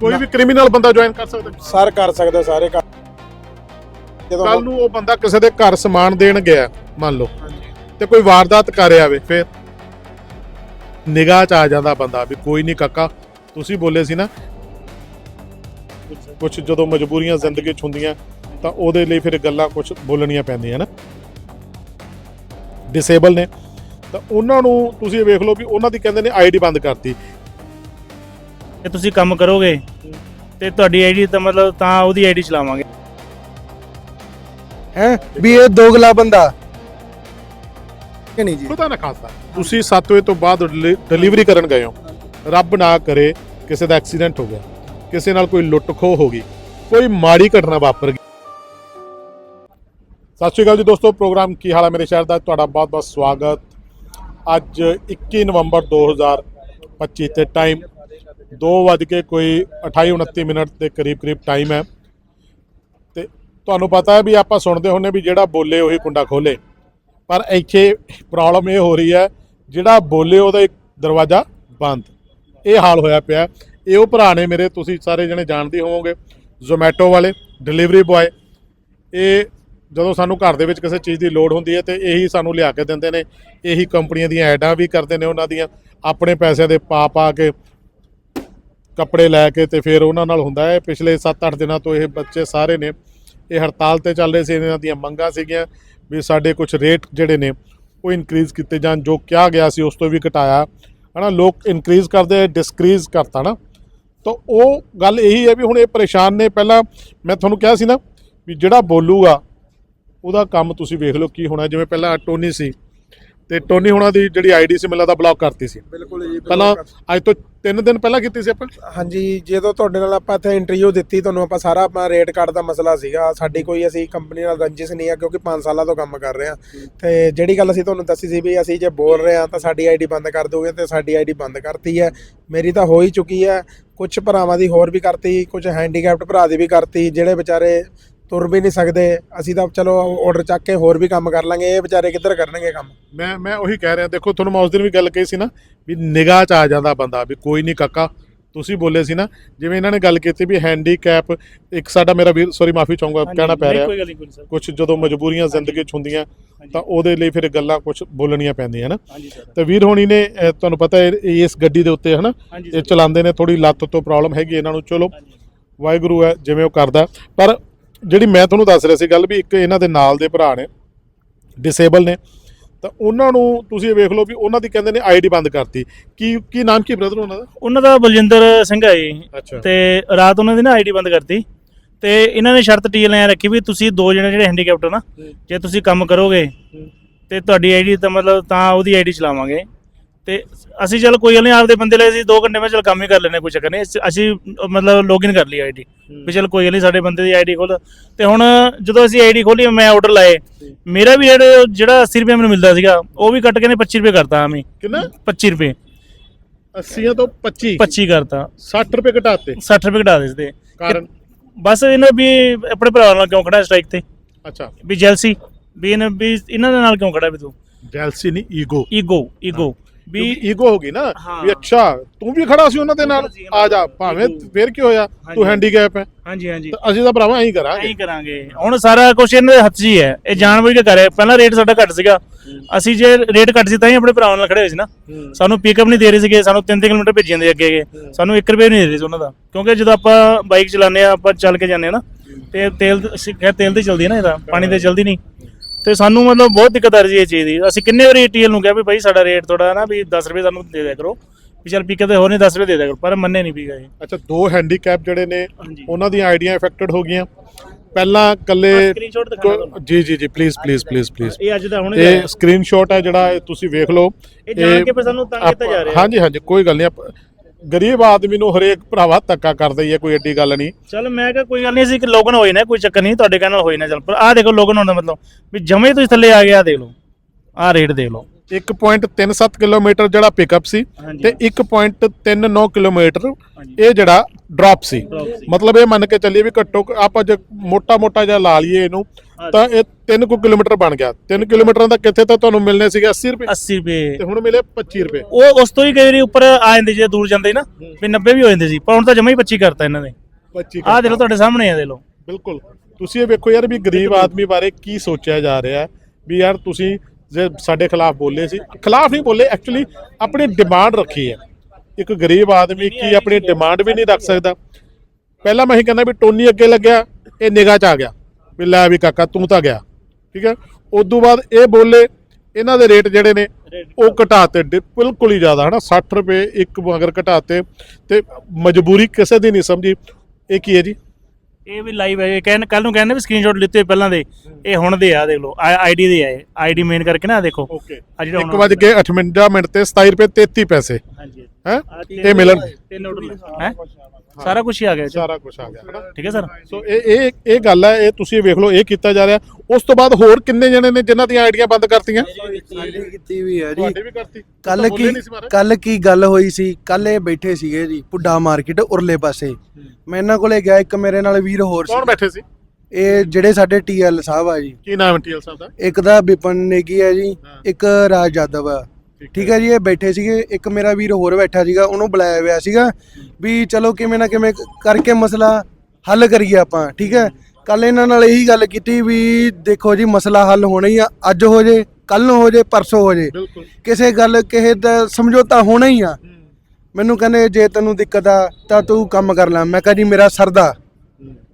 ਕੋਈ ਵੀ ਕ੍ਰਿਮੀਨਲ ਬੰਦਾ ਜੁਆਇਨ ਕਰ ਸਕਦਾ। ਸਰ ਕਰ ਸਕਦੇ ਸਾਰੇ ਕੰਮ ਜਦੋਂ ਕੱਲ ਨੂੰ ਉਹ ਬੰਦਾ ਕਿਸੇ ਦੇ ਘਰ ਸਮਾਨ ਦੇਣ ਗਿਆ ਮੰਨ ਲਓ ਤੇ ਕੋਈ ਵਾਰਦਾਤ ਕਰ ਆਵੇ ਫਿਰ ਨਿਗਾਹ ਚ ਆ ਜਾਂਦਾ ਬੰਦਾ ਵੀ ਕੋਈ ਨਹੀਂ ਕਾਕਾ ਤੁਸੀਂ ਬੋਲੇ ਸੀ ਨਾ ਕੁਝ ਜਦੋਂ ਮਜਬੂਰੀਆਂ ਜ਼ਿੰਦਗੀ ਚ ਹੁੰਦੀਆਂ ਤਾਂ ਉਹਦੇ ਲਈ ਫਿਰ ਗੱਲਾਂ ਕੁਝ ਬੋਲਣੀਆਂ ਪੈਂਦੀਆਂ ਨਾ। ਡਿਸੇਬਲ ਨੇ। ਤਾਂ ਉਹਨਾਂ ਨੂੰ ਤੁਸੀਂ ਵੇਖ ਲਓ ਵੀ ਉਹਨਾਂ ਦੀ ਕਹਿੰਦੇ ਨੇ ਆਈਡੀ ਬੰਦ ਕਰਤੀ। ਕਿ ਤੁਸੀਂ ਕੰਮ ਕਰੋਗੇ ਤੇ ਤੁਹਾਡੀ ਆਈਡੀ ਤਾਂ ਮਤਲਬ ਤਾਂ ਉਹਦੀ ਆਈਡੀ ਚਲਾਵਾਂਗੇ। ਹੈ? ਵੀ ਇਹ ਦੋਗਲਾ ਬੰਦਾ। ਕਿ ਨਹੀਂ ਜੀ? ਖੁਦਾ ਨਾ ਖਾਸਾ ਤੁਸੀਂ 7 ਵਜੇ ਤੋਂ ਬਾਅਦ ਡਿਲੀ- ਡਿਲੀਵਰੀ ਕਰਨ ਗਏ ਹੋ। ਰੱਬ ਨਾ ਕਰੇ ਕਿਸੇ ਦਾ ਐਕਸੀਡੈਂਟ ਹੋ ਗਿਆ। ਕਿਸੇ ਨਾਲ ਕੋਈ ਲੁੱਟ ਖੋਹ ਹੋ ਗਈ। ਕੋਈ ਮਾੜੀ ਘਟਨਾ ਵਾਪਰ ਗਈ। ਸਤਿ ਸ਼੍ਰੀ ਅਕਾਲ ਜੀ ਦੋਸਤੋ ਪ੍ਰੋਗਰਾਮ ਕੀ ਹਾਲ ਹੈ ਮੇਰੇ ਸ਼ਹਿਰ ਦਾ? ਤੁਹਾਡਾ ਬਹੁਤ ਬਹੁਤ ਸਵਾਗਤ। ਅੱਜ 21 ਨਵੰਬਰ 2025 ਤੇ ਟਾਈਮ 2 ਵਜ ਕੇ ਕੋਈ 28 29 ਮਿੰਟ ਦੇ ਕਰੀਬ ਕਰੀਬ ਟਾਈਮ ਹੈ। ਤੇ ਤੁਹਾਨੂੰ ਪਤਾ ਹੈ ਵੀ ਆਪਾਂ ਸੁਣਦੇ ਹੁੰਨੇ ਵੀ ਜਿਹੜਾ ਬੋਲੇ ਉਹੀ ਕੁੰਡਾ ਖੋਲੇ। ਪਰ ਇੱਥੇ ਪ੍ਰੋਬਲਮ ਇਹ ਹੋ ਰਹੀ ਹੈ, ਜਿਹੜਾ ਬੋਲੇ ਉਹਦਾ ਇੱਕ ਦਰਵਾਜ਼ਾ ਬੰਦ। ਇਹ ਹਾਲ ਹੋਇਆ ਪਿਆ ਇਹ ਉਹ ਭਰਾ ਨੇ ਮੇਰੇ, ਤੁਸੀਂ ਸਾਰੇ ਜਣੇ ਜਾਣਦੇ ਹੋਵੋਗੇ ਜ਼ੋਮੈਟੋ ਵਾਲੇ ਡਿਲੀਵਰੀ ਬੁਆਏ ਇਹ ਜਦੋਂ ਸਾਨੂੰ ਘਰ ਦੇ ਵਿੱਚ ਕਿਸੇ ਚੀਜ਼ ਦੀ ਲੋੜ ਹੁੰਦੀ ਹੈ ਤੇ ਇਹੀ ਸਾਨੂੰ ਲਿਆ ਕੇ ਦਿੰਦੇ ਨੇ। ਇਹੀ ਕੰਪਨੀਆਂ ਦੀਆਂ ਐਡਾਂ ਵੀ ਕਰਦੇ ਨੇ ਉਹਨਾਂ ਦੀਆਂ। ਆਪਣੇ ਪੈਸਿਆਂ ਦੇ ਪਾ ਪਾ ਕੇ ਕੱਪੜੇ ਲੈ ਕੇ ਤੇ ਫਿਰ ਉਹਨਾਂ ਨਾਲ ਹੁੰਦਾ ਹੈ। ਪਿਛਲੇ 7-8 ਦਿਨਾਂ ਤੋਂ ਇਹ ਬੱਚੇ ਸਾਰੇ ਨੇ ਇਹ ਹੜਤਾਲ ਤੇ ਚੱਲ ਰਹੇ ਸੀ ਇਹਨਾਂ ਦੀਆਂ ਮੰਗਾਂ ਸੀਗੀਆਂ ਵੀ ਸਾਡੇ ਕੁਝ ਰੇਟ ਜਿਹੜੇ ਨੇ ਉਹ ਇਨਕਰੀਜ਼ ਕੀਤੇ ਜਾਣ ਜੋ ਕਿਹਾ ਗਿਆ ਸੀ ਉਸ ਤੋਂ ਵੀ ਘਟਾਇਆ। ਹਨਾ ਲੋਕ ਇਨਕਰੀਜ਼ ਕਰਦੇ ਡਿਸਕਰੀਜ਼ ਕਰਤਾ ਨਾ। ਤਾਂ ਉਹ ਗੱਲ ਇਹੀ ਹੈ ਵੀ ਹੁਣ ਇਹ ਪਰੇਸ਼ਾਨ ਨੇ। ਪਹਿਲਾਂ ਮੈਂ ਤੁਹਾਨੂੰ ਕਿਹਾ ਸੀ ਨਾ ਵੀ ਜਿਹੜਾ ਬੋਲੂਗਾ ਉਹਦਾ ਕੰਮ ਤੁਸੀਂ ਵੇਖ ਲਓ ਕੀ ਹੋਣਾ। ਜਿਵੇਂ ਪਹਿਲਾਂ ਟੋਨੀ ਸੀ ਤੇ ਟੋਨੀ ਹੋਣਾ ਦੀ ਜਿਹੜੀ ਆਈਡੀ ਸੀ ਮੈਨੂੰ ਲੱਗਦਾ ਬਲੌਕ ਕਰਤੀ ਸੀ। ਬਿਲਕੁਲ ਜੀ ਪਹਿਲਾਂ ਅੱਜ ਤੋਂ 3 ਦਿਨ ਪਹਿਲਾਂ ਕੀਤੀ ਸੀ ਆਪਾਂ? ਹਾਂਜੀ, ਜਦੋਂ ਤੁਹਾਡੇ ਨਾਲ ਆਪਾਂ ਇੱਥੇ ਇੰਟਰਵਿਊ ਦਿੱਤੀ, ਤੁਹਾਨੂੰ ਆਪਾਂ ਸਾਰਾ ਆਪਣਾ ਰੇਟ ਕਾਰਡ ਦਾ ਮਸਲਾ ਸੀਗਾ। ਸਾਡੀ ਕੋਈ ਅਸੀਂ ਕੰਪਨੀ ਨਾਲ ਰੰਜਿਸ਼ ਨਹੀਂ ਆ, ਕਿਉਂਕਿ 5 ਸਾਲਾਂ ਤੋਂ ਕੰਮ ਕਰ ਰਹੇ ਆ। ਤੇ ਜਿਹੜੀ ਗੱਲ ਅਸੀਂ ਤੁਹਾਨੂੰ ਦੱਸੀ ਸੀ ਵੀ ਅਸੀਂ ਜੇ ਬੋਲ ਰਹੇ ਆ, ਤਾਂ ਸਾਡੀ ਆਈਡੀ ਬੰਦ ਕਰ ਦੋਗੇ ਤੇ ਸਾਡੀ ਆਈਡੀ ਬੰਦ ਕਰਤੀ ਹੈ। ਮੇਰੀ ਤਾਂ ਹੋ ਹੀ ਚੁੱਕੀ ਹੈ। ਕੁਝ ਭਰਾਵਾਂ ਦੀ ਹੋਰ ਵੀ ਕਰਤੀ ਕੁਝ ਹੈਂਡੀਕੈਪਟ ਭਰਾ ਦੀ ਵੀ ਕਰਤੀ, ਜਿਹੜੇ ਵਿਚਾਰੇ ਤੁਰ ਵੀ ਨਹੀਂ ਸਕਦੇ। ਅਸੀਂ ਤਾਂ ਚਲੋ ਆਰਡਰ ਚੱਕ ਕੇ ਹੋਰ ਵੀ ਕੰਮ ਕਰ ਲਾਂਗੇ। ਇਹ ਵਿਚਾਰੇ ਕਿੱਧਰ ਕਰਨਗੇ ਕੰਮ? ਮੈਂ ਮੈਂ ਉਹੀ ਕਹਿ ਰਿਹਾ। ਦੇਖੋ ਤੁਹਾਨੂੰ ਮੈਂ ਉਸ ਦਿਨ ਵੀ ਗੱਲ ਕਹੀ ਸੀ ਨਾ ਵੀ ਨਿਗਾਹ 'ਚ ਆ ਜਾਂਦਾ ਬੰਦਾ ਵੀ ਕੋਈ ਨਹੀਂ ਕਾਕਾ ਤੁਸੀਂ ਬੋਲੇ ਸੀ ਨਾ। ਜਿਵੇਂ ਇਹਨਾਂ ਨੇ ਗੱਲ ਕੀਤੀ ਵੀ ਹੈਂਡੀਕੈਪ ਇੱਕ ਸਾਡਾ ਮੇਰਾ ਵੀਰ ਸੌਰੀ ਮਾਫੀ ਚਾਹੂੰਗਾ ਕਹਿਣਾ ਪੈ ਰਿਹਾ। ਕੋਈ ਗੱਲ ਨਹੀਂ ਕੋਈ ਸਰ। ਕੁਝ ਜਦੋਂ ਮਜਬੂਰੀਆਂ ਜ਼ਿੰਦਗੀ 'ਚ ਹੁੰਦੀਆਂ ਤਾਂ ਉਹਦੇ ਲਈ ਫਿਰ ਗੱਲਾਂ ਕੁਝ ਬੋਲਣੀਆਂ ਪੈਂਦੀਆਂ ਨਾ। ਹਾਂਜੀ ਸਰ। ਤੇ ਵੀਰ ਹੋਣੀ ਨੇ ਅਹ, ਤੁਹਾਨੂੰ ਪਤਾ ਹੈ ਇਹ- ਇਸ ਗੱਡੀ ਦੇ ਉੱਤੇ ਹਨਾ ਹਾਂਜੀ ਇਹ ਚਲਾਉਂਦੇ ਨੇ ਥੋੜੀ ਲੱਤ ਤੋਂ ਪ੍ਰੋਬਲਮ ਹੈਗੀ ਇਹਨਾਂ ਨੂੰ। ਚਲੋ ਵਾਹਿਗੁਰੂ ਹੈ ਜਿਵੇਂ ਉਹ ਕਰਦਾ। ਪਰ ਜਿਹੜੀ ਮੈਂ ਤੁਹਾਨੂੰ ਦੱਸ ਰਿਹਾ ਸੀ ਗੱਲ ਵੀ ਇੱਕ ਇਹਨਾਂ ਦੇ ਨਾਲ ਦੇ ਭਰਾ ਨੇ ਡਿਸੇਬਲ ਨੇ ਤਾਂ ਉਹਨਾਂ ਨੂੰ ਤੁਸੀਂ ਇਹ ਵੇਖ ਲਓ ਵੀ ਉਹਨਾਂ ਦੀ ਕਹਿੰਦੇ ਨੇ ਆਈਡੀ ਬੰਦ ਕਰਤੀ। ਕੀ ਕੀ ਨਾਮ ਕੀ ਬ੍ਰਦਰ ਉਹਨਾਂ ਦਾ? ਉਹਨਾਂ ਦਾ ਬਲਜਿੰਦਰ ਸਿੰਘ ਹੈ ਜੀ। ਤੇ ਰਾਤ ਉਹਨਾਂ ਦੀ ਨਾ ਆਈਡੀ ਬੰਦ ਕਰਤੀ। ਤੇ ਇਹਨਾਂ ਨੇ ਸ਼ਰਤ ਡੀਲ ਐ ਰੱਖੀ ਵੀ ਤੁਸੀਂ ਦੋ ਜਣੇ ਜਿਹੜੇ ਹੈਂਡੀਕੈਪਟ ਨਾ ਜੇ ਤੁਸੀਂ ਕੰਮ ਕਰੋਗੇ ਤੇ ਤੁਹਾਡੀ ਆਈਡੀ ਤਾਂ ਮਤਲਬ ਤਾਂ ਉਹਦੀ ਆਈਡੀ ਚਲਾਵਾਂਗੇ। ਤੇ ਅਸੀਂ ਚਲ ਕੋਈ ਗੱਲ ਨਹੀਂ ਆਪਦੇ ਬੰਦੇ ਲਈ ਅਸੀਂ 2 ਘੰਟੇ ਵਿੱਚ ਚਲ ਕੰਮ ਹੀ ਕਰ ਲੈਨੇ ਕੋਈ ਚੱਕਰ ਨਹੀਂ। ਅਸੀਂ- ਅਸੀਂ ਮਤਲਬ ਲੌਗਇਨ ਕਰ ਲਈ ਆਈਡੀ ਵੀ ਚਲ ਕੋਈ ਗੱਲ ਨਹੀਂ ਸਾਡੇ ਬੰਦੇ ਦੀ ਆਈਡੀ ਖੋਲ ਤੇ ਹੁਣ ਜਦੋਂ ਅਸੀਂ ਆਈਡੀ ਖੋਲੀ ਮੈਂ ਆਰਡਰ ਲਾਏ। ਮੇਰਾ ਵੀ ਜਿਹੜਾ ਜਿਹੜਾ 80 ਰੁਪਏ ਮੈਨੂੰ ਮਿਲਦਾ ਸੀਗਾ ਉਹ ਵੀ ਕੱਟ ਕੇ ਨੇ 25 ਰੁਪਏ ਕਰਤਾ ਆਮੀ ਕਿੰਨਾ? 25 ਰੁਪਏ। 80 ਤੋਂ 25 25 ਕਰਤਾ। 60 ਰੁਪਏ ਘਟਾਤੇ। 60 ਰੁਪਏ ਘਟਾ ਦਿੱਤੇ। ਕਾਰਨ? ਬਸ ਇਹਨਾਂ ਵੀ ਆਪਣੇ ਭਰਾ ਨਾਲ ਕਿਉਂ ਖੜਾ ਸਟ੍ਰਾਈਕ ਤੇ? ਅੱਛਾ। ਵੀ ਜੈਲਸੀ ਵੀ ਇਹਨਾਂ ਵੀ ਇਹਨਾਂ ਦੇ ਨਾਲ ਕਿਉਂ ਖੜਾ ਵੀ ਤੂੰ? ਜੈਲਸੀ ਨਹੀਂ ਈਗੋ ਈਗੋ ਈਗੋ ਵੀ ਈਗੋ ਹੋ ਗਈ ਨਾ। ਵੀ ਅੱਛਾ ਤੂੰ ਵੀ ਖੜਾ ਸੀ ਉਹਨਾਂ ਦੇ ਨਾਲ ਆ ਜਾ ਭਾਵੇਂ। ਫੇਰ ਕੀ ਹੋਇਆ। ਤੂੰ ਹੈਂਡੀਕੈਪ ਹੈ। ਹਾਂਜੀ ਹਾਂਜੀ। ਅਸੀਂ ਤਾਂ ਭਰਾਵਾ ਐਂ ਕਰਾਂਗੇ। ਐਂ ਕਰਾਂਗੇ। ਹੁਣ ਸਾਰਾ ਕੁਝ ਇਹਨਾਂ ਦੇ ਹੱਥ 'ਚ ਹੀ ਹੈ। ਇਹ ਜਾਣਬੁੱਝ ਕੇ ਕਰੇ ਪਹਿਲਾਂ ਰੇਟ ਸਾਡਾ ਘੱਟ ਸੀਗਾ। ਅਸੀਂ ਜੇ ਰੇਟ ਘੱਟ ਸੀ ਤਾਂ ਹੀ ਆਪਣੇ ਭਰਾਵਾਂ ਨਾਲ ਖੜੇ ਹੋਏ ਸੀ ਨਾ। ਸਾਨੂੰ ਪਿਕਅਪ ਨਹੀਂ ਦੇ ਰਹੇ ਸੀਗੇ ਸਾਨੂੰ 3-3 ਕਿਲੋਮੀਟਰ ਭੇਜਣ ਦੇ ਅੱਗੇ ਅੱਗੇ ਸਾਨੂੰ 1 ਰੁਪਏ ਨਹੀਂ ਦੇ ਰਹੇ ਸੀ ਉਹਨਾਂ ਦਾ। ਕਿਉਂਕਿ ਜਦੋਂ ਆਪਾਂ ਬਾਈਕ ਚਲਾਉਂਦੇ ਆ ਆਪਾਂ ਚੱਲ ਕੇ ਜਾਂਦੇ ਆ ਨਾ ਤੇ ਤੇਲ ਖੈਰ ਤੇਲ ਤੇ ਚੱਲਦੀ ਹੈ ਨਾ ਇਹਦਾ ਪਾਣੀ ਤੇ ਚੱਲਦੀ ਨਹੀਂ। ਤੇ ਸਾਨੂੰ ਮਤਲਬ ਬਹੁਤ ਦਿੱਕਤ ਆ ਰਹੀ ਇਹ ਚੀਜ਼ ਦੀ। ਅਸੀਂ ਕਿੰਨੇ ਵਾਰੀ ਟੀਐਲ ਨੂੰ ਕਿਹਾ ਵੀ ਭਾਈ ਸਾਡਾ ਰੇਟ ਥੋੜਾ ਨਾ ਵੀ 10 ਰੁਪਏ ਸਾਨੂੰ ਦੇ ਦਿਆ ਕਰੋ। ਵੀ ਚੱਲ ਪਿਕਅਪ ਤੇ ਹੋਰ ਨਹੀਂ 10 ਰੁਪਏ ਦੇ ਦਿਆ ਕਰੋ ਪਰ ਮੰਨੇ ਨਹੀਂ ਵੀ ਗਏ। ਅੱਛਾ ਦੋ ਹੈਂਡੀਕੈਪ ਜਿਹੜੇ ਨੇ ਹਾਂਜੀ। ਉਹਨਾਂ ਦੀਆਂ ਆਈਡੀਆਂ ਇਫੈਕਟਡ ਹੋ ਗਈਆਂ। ਪਹਿਲਾਂ ਕੱਲੇ ਸਕਰੀਨਸ਼ਾਟ ਦਿਖਾਣਾ ਤੁਹਾਨੂੰ। ਜੀ ਜੀ ਜੀ ਪਲੀਜ਼ ਪਲੀਜ਼ ਪਲੀਜ਼ ਪਲੀਜ਼ ਇਹ ਅੱਜ ਦਾ ਹੁਣ ਇਹ ਸਕਰੀਨਸ਼ਾਟ ਹੈ ਜਿਹੜਾ ਇਹ ਤੁਸੀਂ ਵੇਖ ਲਓ। ਇਹ ਜਾਣ ਕੇ ਫਿਰ ਸਾਨੂੰ ਤੰਗ ਕੀਤਾ ਜਾ ਰਿਹਾ। ਹਾਂਜੀ ਹਾਂਜੀ ਕੋਈ ਗੱਲ ਨਹੀਂ ਆਪ- ਗਰੀਬ ਆਦਮੀ ਨੂੰ ਹਰੇਕ ਭਰਾਵਾ ਧੱਕਾ ਕਰਦਾ ਹੀ ਹੈ, ਕੋਈ ਐਡੀ ਗੱਲ ਨਹੀਂ। ਚਲ ਮੈਂ ਕਿਹਾ ਕੋਈ ਗੱਲ ਨਹੀਂ, ਅਸੀਂ ਕਿ ਲੋਗਨ ਹੋਏ ਨੇ, ਕੋਈ ਚੱਕਰ ਨਹੀਂ, ਤੁਹਾਡੇ ਕਹਿਣ ਨਾਲ ਹੋਏ ਨੇ ਚਲ, ਪਰ ਆਹ ਦੇਖੋ ਲੋਗਨ ਹੋਣ ਦਾ ਮਤਲਬ ਵੀ ਜਮੇ ਤੁਸੀਂ ਥੱਲੇ ਆ ਗਿਆ ਦੇਖ ਲਓ, ਆਹ ਰੇਟ ਦੇਖ ਲਓ। 1.37 ਕਿਲੋਮੀਟਰ ਜਿਹੜਾ ਪਿਕਅਪ ਸੀ। ਤੇ 1.39 ਕਿਲੋਮੀਟਰ। ਇਹ ਜਿਹੜਾ ਡ੍ਰੌਪ ਸੀ। ਮਤਲਬ ਇਹ ਮੰਨ ਕੇ ਚੱਲੀਏ ਵੀ ਘੱਟੋ ਆਪਾਂ ਜੇ ਮੋਟਾ ਮੋਟਾ ਜਿਹਾ ਲਾ ਲਈਏ ਇਹਨੂੰ ਤਾਂ ਇਹ 3 ਕੁ ਕਿਲੋਮੀਟਰ ਬਣ ਗਿਆ। 3 ਕਿਲੋਮੀਟਰਾਂ ਦਾ ਕਿੱਥੇ ਤਾਂ ਤੁਹਾਨੂੰ ਮਿਲਨੇ ਸੀਗੇ 80 ਰੁਪਏ? 80 ਰੁਪਏ। ਤੇ ਹੁਣ ਮਿਲੇ 25 ਰੁਪਏ। ਉਹ ਉਸ ਤੋਂ ਹੀ ਕਈ ਵਾਰੀ ਉੱਪਰ ਆ ਜਾਂਦੇ ਜੇ ਦੂਰ ਜਾਂਦੇ ਨਾ ਵੀ 90 ਵੀ ਹੋ ਜਾਂਦੇ ਸੀ ਪਰ ਹੁਣ ਤਾਂ ਜਮਾ ਹੀ 25 ਕਰਤਾ ਇਹਨਾਂ ਨੇ। 25 ਆਹ ਦੇਖੋ ਤੁਹਾਡੇ ਸਾਹਮਣੇ ਆ ਦੇ ਲੋ ਬਿਲਕੁਲ। ਤੁਸੀਂ ਇਹ ਵੇਖੋ ਯਾਰ ਵੀ ਗਰੀਬ ਆਦਮੀ ਬਾਰੇ ਕੀ ਸੋਚਿਆ ਜਾ ਰਿਹਾ ਵੀ ਯਾਰ ਤੁਸੀਂ ਜੇ ਸਾਡੇ ਖਿਲਾਫ ਬੋਲੇ ਸੀ। ਖਿਲਾਫ ਨਹੀਂ ਬੋਲੇ ਐਕਚੁਅਲੀ ਆਪਣੀ ਡਿਮਾਂਡ ਰੱਖੀ ਹੈ। ਇੱਕ ਗਰੀਬ ਆਦਮੀ ਕੀ ਆਪਣੀ ਡਿਮਾਂਡ ਵੀ ਨਹੀਂ ਰੱਖ ਸਕਦਾ। ਪਹਿਲਾਂ ਮੈਂ ਹੀ ਕਹਿੰਦਾ ਵੀ ਟੋਨੀ ਅੱਗੇ ਲੱਗਿਆ, ਇਹ ਨਿਗਾਹ ਚ ਆ ਗਿਆ। ਵੀ ਲੈ ਵੀ ਕਾਕਾ, ਤੂੰ ਤਾਂ ਗਿਆ। ਠੀਕ ਹੈ? ਉਸ ਤੋਂ ਬਾਅਦ ਇਹ ਬੋਲੇ, ਇਹਨਾਂ ਦੇ ਰੇਟ ਜਿਹੜੇ ਨੇ, ਉਹ ਘਟਾਤੇ ਡ- ਬਿਲਕੁਲ ਹੀ ਜ਼ਿਆਦਾ, ਹਨਾ? 60 ਰੁਪਏ ਇੱਕ ਅਗਰ ਘਟਾਤੇ ਤੇ ਮਜਬੂਰੀ ਕਿਸੇ ਦੀ ਨਹੀਂ ਸਮਝੀ। ਇਹ ਕੀ ਹੈ ਜੀ? ਇਹ ਵੀ ਲਾਈਵ ਹੈ ਕਹਿਣ ਕੱਲ ਨੂੰ ਕਹਿੰਦੇ ਵੀ ਸਕਰੀਨਸ਼ਾਟ ਲਿੱਤੇ ਹੋਏ ਪਹਿਲਾਂ ਦੇ। ਇਹ ਹੁਣ ਦੇ ਆ ਦੇਖ ਲਓ। ਆਈਡੀ ਦੇ ਆ ਆਈਡੀ ਮੇਨ ਕਰਕੇ ਨਾ ਆਹ ਦੇਖੋ। ਓਕੇ ਆ ਜਿਹੜਾ ਵਜ ਕੇ 58 ਮਿੰਟ ਤੇ 27 ਰੁਪਏ 33 ਪੈਸੇ। ਹਾਂਜੀ। ਹੈ? ਇਹ ਮਿਲਣ ਤਿੰਨ ਆਰਡਰ ਹੈ? ਸਾਰਾ ਕੁਝ ਹੀ ਆ ਗਿਆ। ਸਾਰਾ ਕੁਝ ਆ ਗਿਆ। ਹਨਾ ਠੀਕ ਹੈ ਸਰ? ਸੋ ਇਹ ਇਹ ਇਹ ਗੱਲ ਹੈ ਇਹ ਤੁਸੀਂ ਵੇਖ ਲਓ ਇਹ ਕੀਤਾ ਜਾ ਰਿਹਾ। ਉਸ ਤੋਂ ਬਾਅਦ ਹੋਰ ਕਿੰਨੇ ਜਣੇ ਨੇ ਜਿਨ੍ਹਾਂ ਦੀਆਂ ਆਈਡੀਆਂ ਬੰਦ ਕਰਤੀਆਂ? ਸਾਡੀ ਕੀਤੀ ਵੀ ਹੈ ਜੀ। ਤੁਹਾਡੇ ਵੀ ਕਰਤੀ? ਕੱਲ ਤਾਂ ਕੀ। ਕੱਲ ਕੀ ਗੱਲ ਹੋਈ ਸੀ? ਕੱਲ ਇਹ ਬੈਠੇ ਸੀਗੇ ਜੀ ਪੁੱਡਾ ਮਾਰਕੀਟ ਉਰਲੇ ਪਾਸੇ। ਮੈਂ ਇਹਨਾਂ ਕੋਲੇ ਗਿਆ ਇੱਕ ਮੇਰੇ ਨਾਲ ਵੀਰ ਹੋਰ ਕੌਣ ਸੀ। ਬੈਠੇ ਸੀ? ਇਹ ਜਿਹੜੇ ਸਾਡੇ ਟੀਐਲ ਸਾਹਿਬ ਆ ਜੀ। ਕੀ ਨਾਮ ਹੈ ਟੀਐਲ ਸਾਹਿਬ ਦਾ? ਇੱਕ ਦਾ ਵਿਪਨ ਨੇਗੀ ਹੈ ਜੀ ਹਾਂ। ਇੱਕ ਰਾਜ ਯਾਦਵ ਆ। ਠੀਕ ਹੈ ਜੀ ਇਹ ਬੈਠੇ ਸੀਗੇ ਇੱਕ ਮੇਰਾ ਵੀਰ ਹੋਰ ਬੈਠਾ ਸੀਗਾ ਉਹਨੂੰ ਬੁਲਾਇਆ ਹੋਇਆ ਸੀਗਾ ਵੀ ਚਲੋ ਕਿਵੇਂ ਨਾ ਕਿਵੇਂ ਕਰਕੇ ਮਸਲਾ ਹੱਲ ਕਰੀਏ ਆਪਾਂ ਠੀਕ ਹੈ। ਕੱਲ ਇਹਨਾਂ ਨਾਲ ਇਹੀ ਗੱਲ ਕੀਤੀ ਵੀ ਦੇਖੋ ਜੀ ਮਸਲਾ ਹੱਲ ਹੋਣਾ ਹੀ ਆ ਅੱਜ ਹੋ ਜੇ ਕੱਲ ਨੂੰ ਹੋ ਜੇ ਪਰਸੋਂ ਹੋ ਜੇ। ਬਿਲਕੁਲ। ਕਿਸੇ ਗੱਲ ਕਿਸੇ ਦਾ ਸਮਝੌਤਾ ਹੋਣਾ ਹੀ ਆ। ਮੈਨੂੰ ਕਹਿੰਦੇ ਜੇ ਤੈਨੂੰ ਦਿੱਕਤ ਆ ਤਾਂ ਤੂੰ ਕੰਮ ਕਰ ਲੈ। ਮੈਂ ਕਿਹਾ ਜੀ ਮੇਰਾ ਸਰਦਾ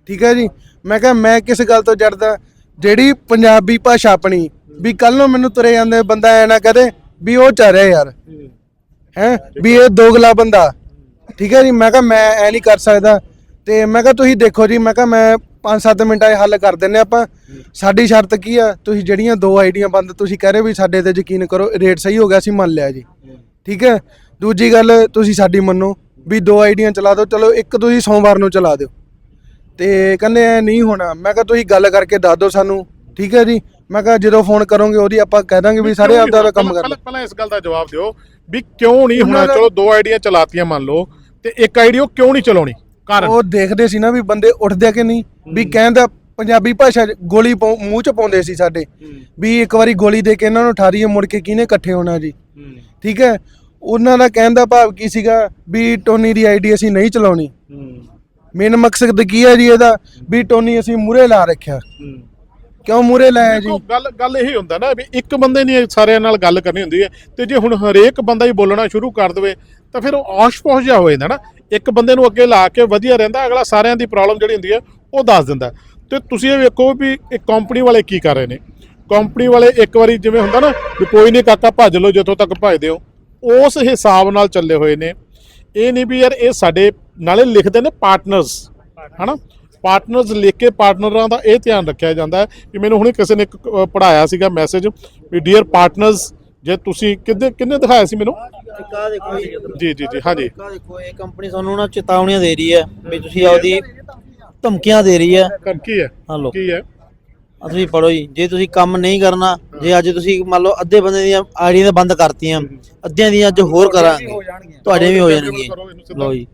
ਠੀਕ ਹੈ ਜੀ। ਮੈਂ ਕਿਹਾ ਮੈਂ ਕਿਸ ਗੱਲ ਤੋਂ ਜੜਦਾ? ਜਿਹੜੀ ਪੰਜਾਬੀ ਭਾਸ਼ਾ ਆਪਣੀ ਵੀ ਕੱਲ ਨੂੰ ਮੈਨੂੰ ਤੁਰੇ ਜਾਂਦੇ ਬੰਦਾ ਐ ਨਾ ਕਹਦੇ ਵੀ ਉਹ ਚੱਲ ਰਿਹਾ ਯਾਰ। ਹੈ? ਵੀ ਇਹ ਦੋਗਲਾ ਬੰਦਾ। ਠੀਕ ਹੈ ਜੀ? ਮੈਂ ਕਿਹਾ, ਮੈਂ ਐ ਨਹੀਂ ਕਰ ਸਕਦਾ। ਤੇ ਮੈਂ ਕਿਹਾ, ਤੁਸੀਂ ਦੇਖੋ ਜੀ, ਮੈਂ ਕਿਹਾ, ਮੈਂ 5-7 ਮਿੰਟਾਂ 'ਚ ਹੱਲ ਕਰ ਦਿੰਨੇ ਆਪਾਂ। ਸਾਡੀ ਸ਼ਰਤ ਕੀ ਆ? ਤੁਸੀਂ ਜਿਹੜੀਆਂ ਦੋ ਆਈਡੀਆਂ ਬੰਦ ਤੁਸੀਂ ਕਹਿ ਰਹੇ ਹੋ ਵੀ ਸਾਡੇ ਤੇ ਯਕੀਨ ਕਰੋ, ਰੇਟ ਸਹੀ ਹੋ ਗਿਆ, ਅਸੀਂ ਮੰਨ ਲਿਆ ਜੀ। ਠੀਕ ਹੈ? ਦੂਜੀ ਗੱਲ, ਤੁਸੀਂ ਸਾਡੀ ਮੰਨੋ ਵੀ ਦੋ ਆਈਡੀਆਂ ਚਲਾ ਦਿਓ। ਚਲੋ, ਇੱਕ ਤੁਸੀਂ ਸੋਮਵਾਰ ਨੂੰ ਚਲਾ ਦਿਓ। ਤੇ ਕਹਿੰਦੇ ਐ ਨਹੀਂ ਹੋਣਾ। ਮੈਂ ਕਿਹਾ, ਤੁਸੀਂ ਗੱਲ ਕਰਕੇ ਦੱਸ ਦਿਓ ਸਾਨੂੰ। ਠੀਕ ਹੈ ਜੀ? ਮੈਂ ਕਿਹਾ ਜਦੋਂ ਫੋਨ ਕਰੋਗੇ ਉਹਦੀ ਆਪਾਂ ਕਹਿ ਦਾਂਗੇ ਵੀ ਸਾਰੇ ਆਪਦਾ ਆਪਦਾ ਕੰਮ ਕਰ ਪਹਿਲਾਂ ਪਹਿਲਾਂ ਇਸ ਗੱਲ ਦਾ ਜਵਾਬ ਦਿਓ ਵੀ ਕਿਉਂ ਨਹੀਂ ਹੋਣਾ? ਚਲੋ ਦੋ ਆਈਡੀਆਂ ਚਲਾਤੀਆਂ ਮੰਨ ਲਓ ਤੇ ਇੱਕ ਆਈਡੀ ਉਹ ਕਿਉਂ ਨਹੀਂ ਚਲਾਉਣੀ? ਕਾਰਨ? ਉਹ ਦੇਖਦੇ ਸੀ ਨਾ ਵੀ ਬੰਦੇ ਉੱਠਦੇ ਆ ਕਿ ਨਹੀਂ? ਵੀ ਕਹਿੰਦਾ ਪੰਜਾਬੀ ਭਾਸ਼ਾ 'ਚ ਗੋਲੀ ਪਾਉ- ਮੂੰਹ ਚ ਪਾਉਂਦੇ ਸੀ ਸਾਡੇ। ਵੀ ਇੱਕ ਵਾਰੀ ਗੋਲੀ ਦੇ ਕੇ ਇਹਨਾਂ ਨੂੰ ਠਾਰੀਏ ਮੁੜ ਕੇ ਕਿਹਨੇ ਇਕੱਠੇ ਹੋਣਾ ਜੀ? ਠੀਕ ਹੈ? ਉਹਨਾਂ ਦਾ ਕਹਿਣ ਦਾ ਭਾਵ ਕੀ ਸੀਗਾ? ਵੀ ਟੋਨੀ ਦੀ ਆਈਡੀ ਅਸੀਂ ਨਹੀਂ ਚਲਾਉਣੀ। ਮੇਨ ਮਕਸਦ ਕੀ ਹੈ ਜੀ ਇਹਦਾ? ਵੀ ਟੋਨੀ ਅਸੀਂ ਮੂਰੇ ਲਾ ਰੱਖਿਆ। ਕਿਉਂ ਮੂਰੇ ਲਾਇਆ ਜੀ? ਦੇਖੋ, ਗੱਲ ਗੱਲ ਇਹੀ ਹੁੰਦਾ ਨਾ ਵੀ ਇੱਕ ਬੰਦੇ ਨੇ ਸਾਰਿਆਂ ਨਾਲ ਗੱਲ ਕਰਨੀ ਹੁੰਦੀ ਹੈ ਤੇ ਜੇ ਹੁਣ ਹਰੇਕ ਬੰਦਾ ਹੀ ਬੋਲਣਾ ਸ਼ੁਰੂ ਕਰ ਦੇਵੇ, ਤਾਂ ਫਿਰ ਉਹ ਆਸ਼-ਪੋਸ਼ ਜਿਹਾ ਹੋ ਜਾਂਦਾ ਨਾ। ਇੱਕ ਬੰਦੇ ਨੂੰ ਅੱਗੇ ਲਾ ਕੇ ਵਧੀਆ ਰਹਿੰਦਾ, ਅਗਲਾ ਸਾਰਿਆਂ ਦੀ ਪ੍ਰੋਬਲਮ ਜਿਹੜੀ ਹੁੰਦੀ ਹੈ, ਉਹ ਦੱਸ ਦਿੰਦਾ। ਤੇ ਤੁਸੀਂ ਇਹ ਵੇਖੋ ਵੀ ਇਹ ਕੰਪਨੀ ਵਾਲੇ ਕੀ ਕਰ ਰਹੇ ਨੇ। ਕੰਪਨੀ ਵਾਲੇ ਇੱਕ ਵਾਰੀ ਜਿਵੇਂ ਹੁੰਦਾ ਨਾ ਵੀ ਕੋਈ ਨਹੀਂ ਕਾਕਾ ਭੱਜ ਲਓ ਜਿੱਥੋਂ ਤੱਕ ਭੱਜਦੇ ਹੋ, ਉਸ ਹਿਸਾਬ ਨਾਲ ਚੱਲੇ ਹੋਏ ਨੇ। ਇਹ ਨਹੀਂ ਵੀ ਯਾਰ, ਇਹ ਸਾਡੇ ਨਾਲੇ ਲਿਖਦੇ ਨੇ ਪਾਰਟਨਰਸ ਹਨਾ? ਪਾਰਟਨਰਸ ਲਿਖ ਕੇ ਪਾਰਟਨਰਾਂ ਦਾ ਇਹ ਧਿਆਨ ਰੱਖਿਆ ਜਾਂਦਾ ਹੈ ਕਿ ਮੈਨੂੰ ਹੁਣੇ ਕਿਸੇ ਨੇ ਇੱਕ ਪੜਾਇਆ ਸੀਗਾ ਮੈਸੇਜ ਵੀ ਡੀਅਰ ਪਾਰਟਨਰਸ ਜੇ ਤੁਸੀਂ ਕਿੰਨੇ ਕਿੰਨੇ ਦਿਖਾਇਆ ਸੀ ਮੈਨੂੰ? ਕਾ ਦੇਖੋ ਜੀ। ਜੀ ਜੀ ਹਾਂਜੀ। ਕਾ ਦੇਖੋ ਇਹ ਕੰਪਨੀ ਸਾਨੂੰ ਨਾ ਚੇਤਾਵਨੀਆਂ ਦੇ ਰਹੀ ਹੈ ਵੀ ਤੁਸੀਂ ਆਪਦੀ ਧਮਕੀਆਂ ਦੇ ਰਹੀ ਹੈ। ਕਰ ਕੀ ਹੈ ਹਲੋ ਕੀ ਹੈ? ਤੁਸੀਂ ਪੜੋ ਜੀ ਜੇ ਤੁਸੀਂ ਕੰਮ ਨਹੀਂ ਕਰਨਾ ਜੇ ਅੱਜ ਤੁਸੀਂ ਮੰਨ ਲਓ ਅੱਧੇ ਬੰਦੇ ਦੀਆਂ ਆਈਡੀਆਂ ਬੰਦ ਕਰਤੀਆਂ ਅੱਧਿਆਂ ਦੀਆਂ ਅੱਜ ਹੋਰ ਕਰਾਂਗੇ ਤੁਹਾਡੇ ਵੀ ਹੋ ਜਾਣਗੀਆਂ। ਲਓ ਜੀ।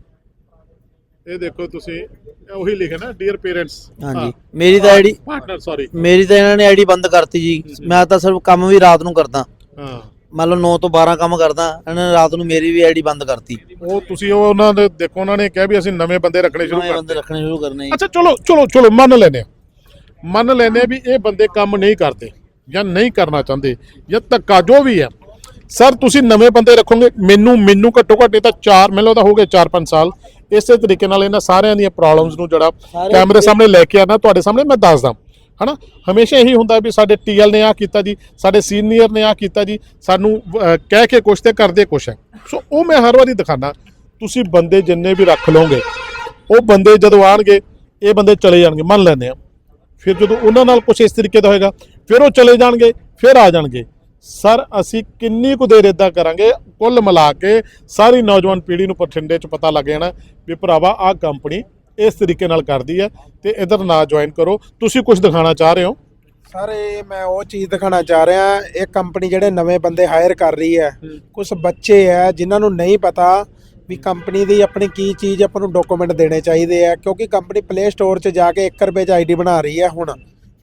ਇਹ ਦੇਖੋ ਤੁਸੀਂ ਇਹ ਉਹੀ ਲਿਖਿਆ ਨਾ ਡੀਅਰ ਪੇਰੈਂਟਸ ਹਾਂਜੀ। ਮੇਰੀ ਤਾਂ ਆਈਡੀ ਪਾਰਟਨਰ ਸੌਰੀ ਮੇਰੀ ਤਾਂ ਇਹਨਾਂ ਨੇ ਆਈਡੀ ਬੰਦ ਕਰਤੀ ਜੀ। ਮੈਂ ਤਾਂ ਸਿਰਫ ਕੰਮ ਵੀ ਰਾਤ ਨੂੰ ਕਰਦਾ। ਹਾਂ। ਮੰਨ ਲਓ 9 ਤੋਂ 12 ਕੰਮ ਕਰਦਾ। ਇਹਨਾਂ ਨੇ ਰਾਤ ਨੂੰ ਮੇਰੀ ਵੀ ਆਈਡੀ ਬੰਦ ਕਰਤੀ। ਉਹ ਤੁਸੀਂ ਉਹ ਉਹਨਾਂ ਦੇ ਦੇਖੋ ਉਹਨਾਂ ਨੇ ਕਿਹਾ ਵੀ ਅਸੀਂ ਨਵੇਂ ਬੰਦੇ ਰੱਖਣੇ ਸ਼ੁਰੂ ਨਵੇਂ ਬੰਦੇ ਰੱਖਣੇ ਸ਼ੁਰੂ ਕਰਨੇ ਜੀ। ਅੱਛਾ ਚਲੋ ਚਲੋ ਚਲੋ ਮੰਨ ਲੈਨੇ ਮੰਨ ਲੈਨੇ ਵੀ ਇਹ ਬੰਦੇ ਕੰਮ ਨਹੀਂ ਕਰਦੇ ਜਾਂ ਨਹੀਂ ਕਰਨਾ ਚਾਹੁੰਦੇ ਜਾਂ ਧੱਕਾ ਜੋ ਵੀ ਹੈ। ਸਰ ਤੁਸੀਂ ਨਵੇਂ ਬੰਦੇ ਰੱਖੋਗੇ? ਮੈਨੂੰ ਮੈਨੂੰ ਘੱਟੋ ਘੱਟ ਇਹ ਤਾਂ 4 ਮੈਨੂੰ ਤਾਂ ਹੋ ਗਏ 4-5 ਸਾਲ। ਇਸੇ ਤਰੀਕੇ ਨਾਲ ਇਹਨਾਂ ਸਾਰਿਆਂ ਦੀਆਂ ਪ੍ਰੋਬਲਮਸ ਨੂੰ ਜਿਹੜਾ ਕੈਮਰੇ ਸਾਹਮਣੇ ਲੈ ਕੇ ਆਣਾ ਤੁਹਾਡੇ ਸਾਹਮਣੇ ਮੈਂ ਦੱਸਦਾ। ਹਨਾ? ਹਮੇਸ਼ਾ ਇਹੀ ਹੁੰਦਾ ਵੀ ਸਾਡੇ ਟੀਐਲ ਨੇ ਆ ਕੀਤਾ ਜੀ ਸਾਡੇ ਸੀਨੀਅਰ ਨੇ ਆ ਕੀਤਾ ਜੀ ਸਾਨੂੰ ਕਹਿ ਕੇ ਕੁਛ ਤੇ ਕਰਦੇ ਕੁਛ ਹੈ। ਸੋ ਉਹ ਮੈਂ ਹਰ ਵਾਰੀ ਦਿਖਾਣਾ ਤੁਸੀਂ ਬੰਦੇ ਜਿੰਨੇ ਵੀ ਰੱਖ ਲਓਗੇ ਉਹ ਬੰਦੇ ਜਦੋਂ ਆਣਗੇ ਇਹ ਬੰਦੇ ਚਲੇ ਜਾਣਗੇ ਮੰਨ ਲੈਂਦੇ ਆ ਫਿਰ ਜਦੋਂ ਉਹਨਾਂ ਨਾਲ ਕੁਝ ਇਸ ਤਰੀਕੇ ਦਾ ਹੋਏਗਾ ਫਿਰ ਉਹ ਚਲੇ ਜਾਣਗੇ ਫਿਰ ਆ ਜਾਣਗੇ। ਸਰ ਅਸੀਂ ਕਿੰਨੀ ਕੁ ਦੇਰ ਇਦਾਂ ਕਰਾਂਗੇ? ਕੁੱਲ ਮਿਲਾ ਕੇ ਸਾਰੀ ਨੌਜਵਾਨ ਪੀੜ੍ਹੀ ਨੂੰ ਬਠਿੰਡੇ 'ਚ ਪਤਾ ਲੱਗ ਜਾਣਾ ਵੀ ਭਰਾਵਾ ਆਹ ਕੰਪਨੀ ਇਸ ਤਰੀਕੇ ਨਾਲ ਕਰਦੀ ਹੈ ਤੇ ਇਧਰ ਨਾ ਜੁਆਇਨ ਕਰੋ। ਤੁਸੀਂ ਕੁਝ ਦਿਖਾਣਾ ਚਾਹ ਰਹੇ ਹੋ? ਸਰ ਇਹ ਮੈਂ ਉਹ ਚੀਜ਼ ਦਿਖਾਣਾ ਚਾਹ ਰਿਹਾ। ਇਹ ਕੰਪਨੀ ਜਿਹੜੇ ਨਵੇਂ ਬੰਦੇ ਹਾਇਰ ਕਰ ਰਹੀ ਹੈ ਕੁਝ ਬੱਚੇ ਹੈ ਜਿਨ੍ਹਾਂ ਨੂੰ ਨਹੀਂ ਪਤਾ ਵੀ ਕੰਪਨੀ ਦੀ ਆਪਣੀ ਕੀ ਚੀਜ਼ ਆਪਾਂ ਨੂੰ ਡਾਕੂਮੈਂਟ ਦੇਣੇ ਚਾਹੀਦੇ ਆ ਕਿਉਂਕਿ ਕੰਪਨੀ ਪਲੇ ਸਟੋਰ 'ਚ ਜਾ ਕੇ 1 ਰੁਪਏ 'ਚ ਆਈਡੀ ਬਣਾ ਰਹੀ ਹੈ ਹੁਣ।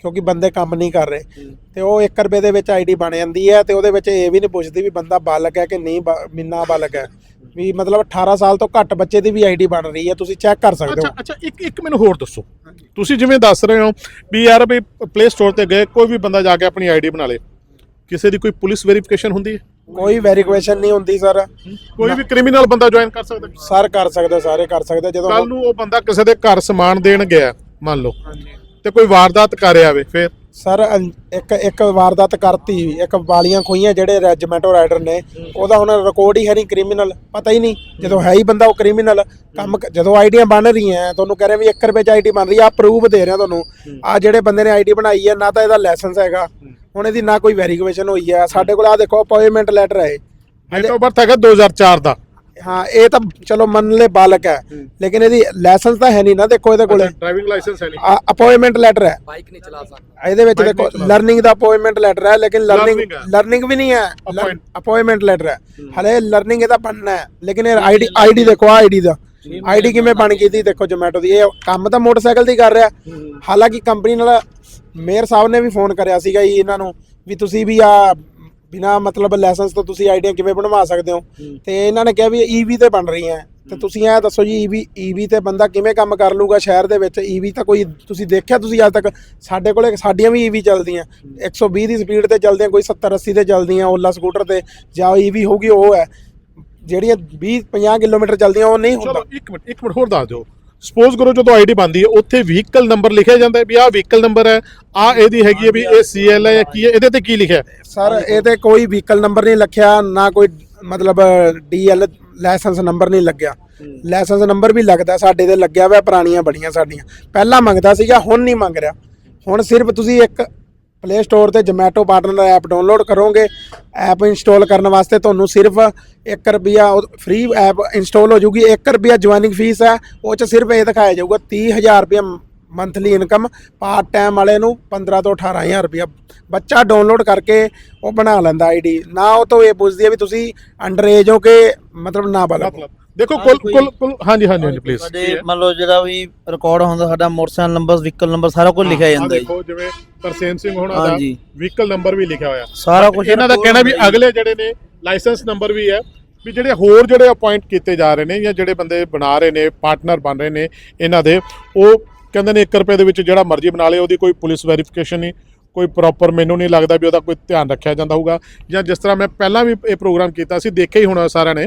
ਕਿਉਂਕਿ ਬੰਦੇ ਕੰਮ ਨਹੀਂ ਕਰ ਰਹੇ। ਤੇ ਉਹ 1 ਰੁਪਏ ਦੇ ਵਿੱਚ ਆਈਡੀ ਬਣ ਜਾਂਦੀ ਹੈ ਤੇ ਉਹਦੇ ਵਿੱਚ ਇਹ ਵੀ ਨਹੀਂ ਪੁੱਛਦੀ ਵੀ ਬੰਦਾ ਬਾਲਗ ਹੈ ਕਿ ਨਹੀਂ ਮਿੰਨਾ ਬਾਲਗ ਹੈ। ਵੀ ਮਤਲਬ 18 ਸਾਲ ਤੋਂ ਘੱਟ ਬੱਚੇ ਦੀ ਵੀ ਆਈਡੀ ਬਣ ਰਹੀ ਹੈ ਤੁਸੀਂ ਚੈੱਕ ਕਰ ਸਕਦੇ ਅੱਛਾ ਹੋ। ਅੱਛਾ ਇੱਕ ਇੱਕ ਮੈਨੂੰ ਹੋਰ ਦੱਸੋ। ਤੁਸੀਂ ਜਿਵੇਂ ਦੱਸ ਰਹੇ ਹੋ ਵੀ ਯਾਰ ਵੀ ਪਲੇ ਸਟੋਰ ਤੇ ਗਏ ਕੋਈ ਵੀ ਬੰਦਾ ਜਾ ਕੇ ਆਪਣੀ ਆਈਡੀ ਬਣਾ ਲੇ। ਕਿਸੇ ਦੀ ਕੋਈ ਪੁਲਿਸ ਵੈਰੀਫਿਕੇਸ਼ਨ ਹੁੰਦੀ ਹੈ? ਕੋਈ ਵੈਰੀਫਿਕੇਸ਼ਨ ਨਹੀਂ ਹੁੰਦੀ ਸਰ ਕੋਈ ਵੀ ਕ੍ਰਿਮੀਨਲ ਬੰਦਾ ਜੁਆਇਨ ਕਰ ਸਕਦਾ। ਸਰ ਕਰ ਸਕਦੇ ਸਾਰੇ ਕਰ ਸਕਦੇ। ਜਦੋਂ ਕੱਲ ਨੂੰ ਉਹ ਬੰਦਾ ਕਿਸੇ ਦੇ ਘਰ ਸਮਾਨ ਦੇਣ ਗਿਆ ਮੰਨ ਲਓ। ਤੇ ਕੋਈ ਵਾਰਦਾਤ ਕਰ ਆਵੇ ਫਿਰ? ਸਰ ਇੱਕ ਇੱਕ ਵਾਰਦਾਤ ਕਰਤੀ ਇੱਕ ਵਾਲੀਆਂ ਖੋਈਆਂ ਜਿਹੜੇ ਰੈਜੀਮੈਂਟੋ ਰਾਈਡਰ ਨੇ ਉਹਦਾ ਹੁਣ ਰਿਕਾਰਡ ਹੀ ਹੈ ਨਹੀਂ ਕ੍ਰਿਮੀਨਲ ਪਤਾ ਹੀ ਨਹੀਂ ਜਦੋਂ ਹੈ ਹੀ ਬੰਦਾ ਉਹ ਕ੍ਰਿਮੀਨਲ ਕੰਮ ਜਦੋਂ ਆਈਡੀਆਂ ਬਣ ਰਹੀਆਂ ਤੁਹਾਨੂੰ ਕਹਿ ਰਹੇ ਵੀ 1 ਰੁਪਏ ਚ ਆਈਡੀ ਬਣ ਰਹੀ ਆ ਪ੍ਰੂਫ ਦੇ ਰਿਹਾ ਤੁਹਾਨੂੰ ਆ ਜਿਹੜੇ ਬੰਦੇ ਨੇ ਆਈਡੀ ਬਣਾਈ ਹੈ ਨਾ ਤਾਂ ਇਹਦਾ ਲਾਇਸੈਂਸ ਹੈਗਾ ਹੁਣ ਇਹਦੀ ਨਾ ਕੋਈ ਵੈਰੀਫਿਕੇਸ਼ਨ ਹੋਈ ਹੈ ਸਾਡੇ ਕੋਲ ਆ ਦੇਖੋ ਅਪਾਇੰਟਮੈਂਟ ਲੈਟਰ ਹੈ ਡੇਟ ਆਫ ਬਰਥ ਹੈਗਾ 2004 ਦਾ। ਹਾਂ ਇਹ ਤਾਂ ਚਲੋ ਮੰਨ ਲੈ ਬਾਲਕ ਹੈ। ਲੇਕਿਨ ਇਹਦੀ ਲਾਇਸੈਂਸ ਤਾਂ ਹੈ ਨਹੀਂ ਨਾ ਦੇਖੋ ਇਹਦੇ ਕੋਲੇ। ਡਰਾਈਵਿੰਗ ਲਾਇਸੈਂਸ ਹੈ ਨਹੀਂ। ਅਪਾਇੰਟਮੈਂਟ ਲੈਟਰ ਹੈ। ਬਾਈਕ ਨਹੀਂ ਚਲਾ ਸਕਦਾ। ਇਹਦੇ ਵਿੱਚ ਦੇਖੋ ਲਰਨਿੰਗ ਦਾ ਅਪਾਇੰਟਮੈਂਟ ਲੈਟਰ ਹੈ ਲੇਕਿਨ ਲਰਨਿੰਗ। ਲਰਨਿੰਗ ਵੀ ਨਹੀਂ ਹੈ। ਅਪਾਇੰਟਮੈਂਟ ਲੈਟਰ ਹੈ। ਹਲੇ ਲਰਨਿੰਗ ਇਹਦਾ ਬਣਨਾ ਹੈ। ਲੇਕਿਨ ਇਹ ਆਈਡੀ ਆਈਡੀ ਦੇਖੋ ਆਈਡੀ ਦਾ। ਆਈਡੀ ਕਿਵੇਂ ਬਣ ਗਈ ਦੀ ਦੇਖੋ ਜੋਮੈਟੋ ਦੀ। ਇਹ ਕੰਮ ਤਾਂ ਮੋਟਰਸਾਈਕਲ ਦੀ ਕਰ ਰਿਹਾ। ਹਾਲਾਂਕਿ ਕੰਪਨੀ ਨਾਲ ਮੇਅਰ ਸਾਹਿਬ ਨੇ ਵੀ ਫੋਨ ਕਰਿਆ ਸੀਗਾ ਜੀ ਇਹਨਾਂ ਨੂੰ ਵੀ ਤੁਸੀਂ ਵੀ ਆ ਬਿਨਾ ਮਤਲਬ ਲਾਇਸੈਂਸ ਤੋਂ ਤੁਸੀਂ ਆਈਡੀਆਂ ਕਿਵੇਂ ਬਣਵਾ ਸਕਦੇ ਹੋ? ਤੇ ਇਹਨਾਂ ਨੇ ਕਿਹਾ ਵੀ ਈਵੀ ਤੇ ਬਣ ਰਹੀਆਂ ਤੇ ਤੁਸੀਂ ਇਹ ਦੱਸੋ ਜੀ ਈਵੀ ਈਵੀ ਤੇ ਬੰਦਾ ਕਿਵੇਂ ਕੰਮ ਕਰ ਲੂਗਾ ਸ਼ਹਿਰ ਦੇ ਵਿੱਚ? ਈਵੀ ਤਾਂ ਕੋਈ ਤੁਸੀਂ ਦੇਖਿਆ ਤੁਸੀਂ ਅੱਜ ਤੱਕ? ਸਾਡੇ ਕੋਲੇ ਸਾਡੀਆਂ ਵੀ ਈਵੀ ਚੱਲਦੀਆਂ। 120 ਦੀ ਸਪੀਡ ਤੇ ਚੱਲਦੀਆਂ ਕੋਈ 70 80 ਤੇ ਚੱਲਦੀਆਂ ਓਲਾ ਸਕੂਟਰ ਤੇ ਜਾਂ ਈਵੀ ਹੋਊਗੀ ਉਹ ਹੈ। ਜਿਹੜੀਆਂ 20 50 ਕਿਲੋਮੀਟਰ ਚੱਲਦੀਆਂ ਉਹ ਨਹੀਂ ਹੁੰਦਾ। ਚਲੋ ਇੱਕ ਮਿੰਟ ਇੱਕ ਮਿੰਟ ਹੋਰ ਦੱਸ ਦਿਓ। ਸਪੋਜ਼ ਕਰੋ ਜਦੋਂ ਆਈਡੀ ਬਣਦੀ ਹੈ ਉੱਥੇ ਵਹੀਕਲ ਨੰਬਰ ਲਿਖਿਆ ਜਾਂਦਾ ਹੈ ਵੀ ਆਹ ਵਹੀਕਲ ਨੰਬਰ ਹੈ ਆ ਇਹਦੀ ਹੈਗੀ ਹੈ ਵੀ ਇਹ ਸੀਐਲ ਹੈ ਜਾਂ ਕੀ ਹੈ ਇਹਦੇ ਤੇ ਕੀ ਲਿਖਿਆ ਹੈ? ਸਰ ਇਹ ਤੇ ਕੋਈ ਵਹੀਕਲ ਨੰਬਰ ਨਹੀਂ ਲਿਖਿਆ ਨਾ ਕੋਈ ਮਤਲਬ ਡੀਐਲ ਲਾਇਸੈਂਸ ਨੰਬਰ ਨਹੀਂ ਲੱਗਿਆ। ਲਾਇਸੈਂਸ ਨੰਬਰ ਵੀ ਲੱਗਦਾ ਸਾਡੇ ਤੇ ਲੱਗਿਆ ਹੋਇਆ ਪੁਰਾਣੀਆਂ ਬੜੀਆਂ ਸਾਡੀਆਂ। ਪਹਿਲਾਂ ਮੰਗਦਾ ਸੀਗਾ ਹੁਣ ਨਹੀਂ ਮੰਗ ਰਿਹਾ। ਹੁਣ ਸਿਰਫ ਤੁਸੀਂ ਇੱਕ ਪਲੇ ਸਟੋਰ ਤੇ ਜੋਮੈਟੋ ਪਾਰਟਨਰ ਐਪ ਡਾਊਨਲੋਡ ਕਰੋਗੇ। ਐਪ ਇੰਸਟਾਲ ਕਰਨ ਵਾਸਤੇ ਤੁਹਾਨੂੰ ਸਿਰਫ 1 ਰੁਪਿਆ ਫ੍ਰੀ ਐਪ ਇੰਸਟਾਲ ਹੋ ਜੂਗੀ 1 ਰੁਪਿਆ ਜੁਆਇਨਿੰਗ ਫੀਸ ਹੈ, ਉਹ ਚ ਸਿਰਫ ਇਹ ਦਿਖਾਇਆ ਜਾਊਗਾ 30000 ਰੁਪਿਆ ਮੰਥਲੀ ਇਨਕਮ ਪਾਰਟ ਟਾਈਮ ਵਾਲੇ ਨੂੰ 15 ਤੋਂ 18000 ਰੁਪਿਆ ਬੱਚਾ ਡਾਊਨਲੋਡ ਕਰਕੇ ਉਹ ਬਣਾ ਲੈਂਦਾ ਆਈਡੀ ਨਾ ਉਹ ਤੋਂ ਇਹ ਪੁੱਛਦੀ ਹੈ ਵੀ ਤੁਸੀਂ ਅੰਡਰ ਏਜ ਹੋ ਕਿ ਮਤਲਬ ਨਾ ਬਲੋ ਦੇਖੋ ਕੁੱਲ ਕੁੱਲ ਕੁੱਲ ਹਾਂਜੀ ਹਾਂਜੀ ਹਾਂਜੀ ਪਲੀਜ਼ ਸਾਡੇ ਮੰਨ ਲਓ ਜਿਹੜਾ ਵੀ ਰਿਕਾਰਡ ਹੁੰਦਾ ਸਾਡਾ ਮੋਟਰਸਾਈਕਲ ਨੰਬਰ ਵਹੀਕਲ ਨੰਬਰ ਸਾਰਾ ਕੁਝ ਲਿਖਿਆ ਜਾਂਦਾ ਜੀ। ਦੇਖੋ ਜਿਵੇਂ ਤਰਸੇਮ ਸਿੰਘ ਹੋਣਾ ਦਾ। ਵਹੀਕਲ ਨੰਬਰ ਵੀ ਲਿਖਿਆ ਹੋਇਆ। ਸਾਰਾ ਕੁਝ ਇਹਨਾਂ ਦਾ ਕਹਿਣਾ ਵੀ ਅਗਲੇ ਜਿਹੜੇ ਨੇ ਲਾਇਸੈਂਸ ਨੰਬਰ ਵੀ ਹੈ ਵੀ ਜਿਹੜੇ ਹੋਰ ਜਿਹੜੇ ਅਪਾਇੰਟ ਕੀਤੇ ਜਾ ਰਹੇ ਨੇ ਜਾਂ ਜਿਹੜੇ ਬੰਦੇ ਬਣਾ ਰਹੇ ਨੇ ਪਾਰਟਨਰ ਬਣ ਰਹੇ ਨੇ ਇਹਨਾਂ ਦੇ ਉਹ ਕਹਿੰਦੇ ਨੇ 1 ਰੁਪਏ ਦੇ ਵਿੱਚ ਜਿਹੜਾ ਮਰਜ਼ੀ ਬਣਾ ਲੇ ਉਹਦੀ ਕੋਈ ਪੁਲਿਸ ਵੈਰੀਫਿਕੇਸ਼ਨ ਨਹੀਂ ਕੋਈ ਪ੍ਰੋਪਰ ਮੈਨੂੰ ਨਹੀਂ ਲੱਗਦਾ ਵੀ ਉਹਦਾ ਕੋਈ ਧਿਆਨ ਰੱਖਿਆ ਜਾਂਦਾ ਹੋਊਗਾ। ਜਾਂ ਜਿਸ ਤਰ੍ਹਾਂ ਮੈਂ ਪਹਿਲਾਂ ਵੀ ਇਹ ਪ੍ਰੋਗਰਾਮ ਕੀਤਾ ਸੀ ਦੇਖਿਆ ਹੀ ਹੋਣਾ ਸਾਰਿਆਂ ਨੇ